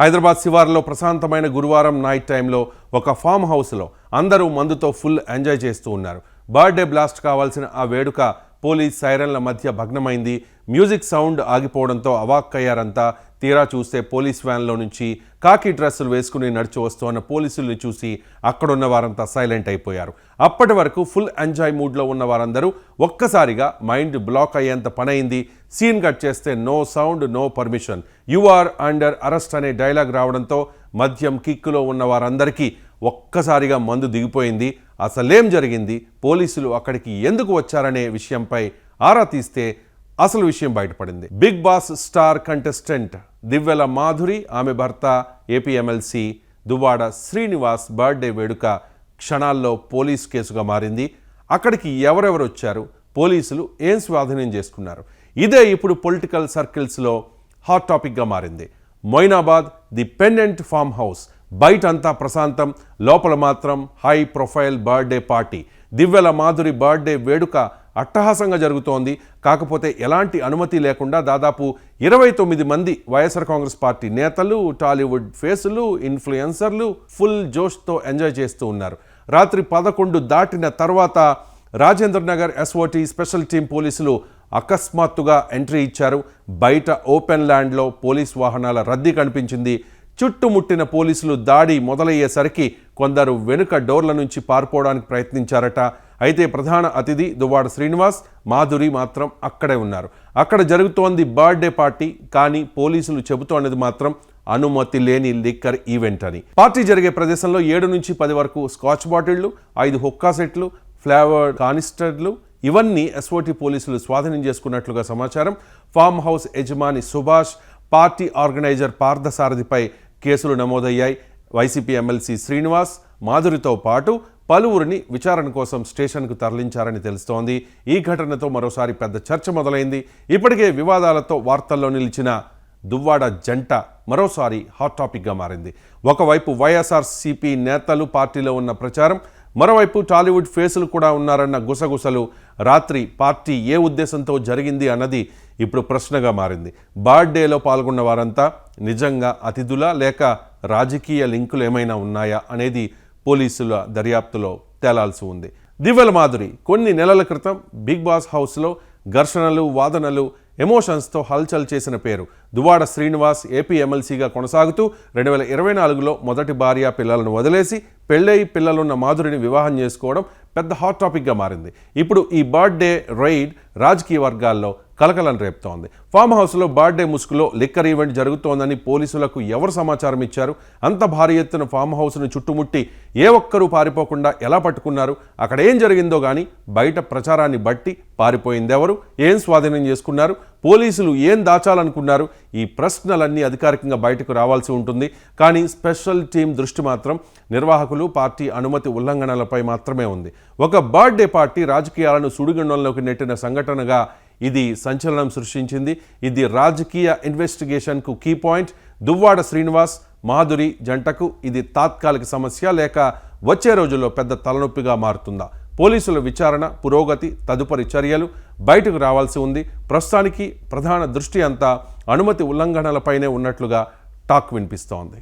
హైదరాబాద్ శివార్లో ప్రశాంతమైన గురువారం నైట్ టైంలో ఒక ఫామ్ హౌస్లో అందరూ మందుతో ఫుల్ ఎంజాయ్ చేస్తూ ఉన్నారు. బర్త్డే బ్లాస్ట్ కావాల్సిన ఆ వేడుక పోలీస్ సైరన్ల మధ్య భగ్నమైంది. Music sound ఆగిపోవడంతో అవాక్కయ్యారంతా. తీరా చూస్తే పోలీస్ వ్యాన్లో నుంచి కాకి డ్రెస్సులు వేసుకుని నడిచి వస్తున్న పోలీసుల్ని చూసి అక్కడున్న వారంతా సైలెంట్ అయిపోయారు. అప్పటి వరకు ఫుల్ ఎంజాయ్ మూడ్లో ఉన్న వారందరూ ఒక్కసారిగా మైండ్ బ్లాక్ అయ్యేంత పనైంది. సీన్ కట్ చేస్తే no sound no permission. You are under arrest అనే డైలాగ్ రావడంతో మద్యం కిక్కులో ఉన్న వారందరికీ ఒక్కసారిగా మందు దిగిపోయింది. అసలేం జరిగింది? పోలీసులు అక్కడికి ఎందుకు వచ్చారనే విషయంపై ఆరా తీస్తే అసలు విషయం బయటపడింది. Bigg Boss star contestant Divvala Madhuri ఆమె భర్త AP MLC Duvvada Srinivas birthday వేడుక క్షణాల్లో పోలీస్ కేసుగా మారింది. అక్కడికి ఎవరెవరు వచ్చారు? పోలీసులు ఏం స్వాధీనం చేసుకున్నారు? ఇదే ఇప్పుడు పొలిటికల్ సర్కిల్స్లో హాట్ టాపిక్గా మారింది. Moinabad the pendent farm house బయట అంతా ప్రశాంతం లోపల మాత్రం high profile birthday party. Divvala Madhuri birthday వేడుక అట్టహాసంగా జరుగుతోంది. కాకపోతే ఎలాంటి అనుమతి లేకుండా దాదాపు ఇరవై తొమ్మిది మంది వైఎస్ఆర్ కాంగ్రెస్ పార్టీ నేతలు టాలీవుడ్ ఫేసులు ఇన్ఫ్లుయెన్సర్లు ఫుల్ జోష్తో ఎంజాయ్ చేస్తూ ఉన్నారు. రాత్రి పదకొండు దాటిన తర్వాత Rajendra Nagar SOT special team పోలీసులు అకస్మాత్తుగా ఎంట్రీ ఇచ్చారు. బయట ఓపెన్ ల్యాండ్లో పోలీస్ వాహనాల రద్దీ కనిపించింది. చుట్టుముట్టిన పోలీసులు దాడి మొదలయ్యేసరికి కొందరు వెనుక డోర్ల నుంచి పారిపోవడానికి ప్రయత్నించారట. అయితే ప్రధాన అతిథి దువ్వాడ శ్రీనివాస్ మాధురి మాత్రం అక్కడే ఉన్నారు. అక్కడ జరుగుతోంది బర్త్డే పార్టీ కానీ పోలీసులు చెబుతోన్నది మాత్రం అనుమతి లేని లిక్కర్ ఈవెంట్ అని. పార్టీ జరిగే ప్రదేశంలో ఏడు నుంచి పది వరకు స్కాచ్ బాటిళ్ళు ఐదు హుక్కా సెట్లు ఫ్లేవర్డ్ కానిస్టర్లు ఇవన్నీ ఎస్ఓటి పోలీసులు స్వాధీనం చేసుకున్నట్లుగా సమాచారం. ఫామ్ హౌస్ యజమాని సుభాష్ పార్టీ ఆర్గనైజర్ పార్థసారథిపై కేసులు నమోదయ్యాయి. వైసీపీ ఎమ్మెల్సీ శ్రీనివాస్ మాధురితో పాటు పలువురిని విచారణ కోసం స్టేషన్కు తరలించారని తెలుస్తోంది. ఈ ఘటనతో మరోసారి పెద్ద చర్చ మొదలైంది. ఇప్పటికే వివాదాలతో వార్తల్లో నిలిచిన దువ్వాడ జంట మరోసారి హాట్ టాపిక్గా మారింది. ఒకవైపు వైఎస్ఆర్సీపీ నేతలు పార్టీలో ఉన్న ప్రచారం మరోవైపు టాలీవుడ్ ఫేసులు కూడా ఉన్నారన్న గుసగుసలు రాత్రి పార్టీ ఏ ఉద్దేశంతో జరిగింది అన్నది ఇప్పుడు ప్రశ్నగా మారింది. బర్త్డేలో పాల్గొన్న వారంతా నిజంగా అతిథులా లేక రాజకీయ లింకులు ఏమైనా ఉన్నాయా అనేది పోలీసుల దర్యాప్తులో తేలాల్సి ఉంది. దివ్యల మాధురి కొన్ని నెలల క్రితం బిగ్ బాస్ హౌస్లో ఘర్షణలు వాదనలు ఎమోషన్స్తో హల్చల్ చేసిన పేరు దువాడ శ్రీనివాస్ ఏపీ ఎమ్మెల్సీగా కొనసాగుతూ రెండు వేల ఇరవై నాలుగులో మొదటి భార్య పిల్లలను వదిలేసి పెళ్ళై పిల్లలున్న మాధురిని వివాహం చేసుకోవడం పెద్ద హాట్ టాపిక్గా మారింది. ఇప్పుడు ఈ బర్త్డే రైడ్ రాజకీయ వర్గాల్లో కలకలం రేపుతోంది. ఫామ్ హౌస్లో బర్త్డే ముసుగులో లిక్కర్ ఈవెంట్ జరుగుతోందని పోలీసులకు ఎవరు సమాచారం ఇచ్చారు? అంత భారీ ఎత్తున ఫామ్ హౌస్ను చుట్టుముట్టి ఏ ఒక్కరూ పారిపోకుండా ఎలా పట్టుకున్నారు? అక్కడ ఏం జరిగిందో కానీ బయట ప్రచారాన్ని బట్టి పారిపోయింది ఎవరు ఏం స్వాధీనం చేసుకున్నారు? పోలీసులు ఏం దాచాలనుకున్నారు? ఈ ప్రశ్నలన్నీ అధికారికంగా బయటకు రావాల్సి ఉంటుంది. కానీ స్పెషల్ టీం దృష్టి మాత్రం నిర్వాహకులు పార్టీ అనుమతి ఉల్లంఘనలపై మాత్రమే ఉంది. ఒక బర్త్డే పార్టీ రాజకీయాలను సుడిగుండంలోకి నెట్టిన సంఘటనగా ఇది సంచలనం సృష్టించింది. ఇది రాజకీయ ఇన్వెస్టిగేషన్కు కీ పాయింట్. దువ్వాడ శ్రీనివాస్ మాధురి జంటకు ఇది తాత్కాలిక సమస్య. లేక వచ్చే రోజుల్లో పెద్ద తలనొప్పిగా మారుతుందా? పోలీసుల విచారణ పురోగతి తదుపరి చర్యలు బయటకు రావాల్సి ఉంది. ప్రస్తుతానికి ప్రధాన దృష్టి అంతా అనుమతి ఉల్లంఘనలపైనే ఉన్నట్లుగా టాక్ వినిపిస్తోంది.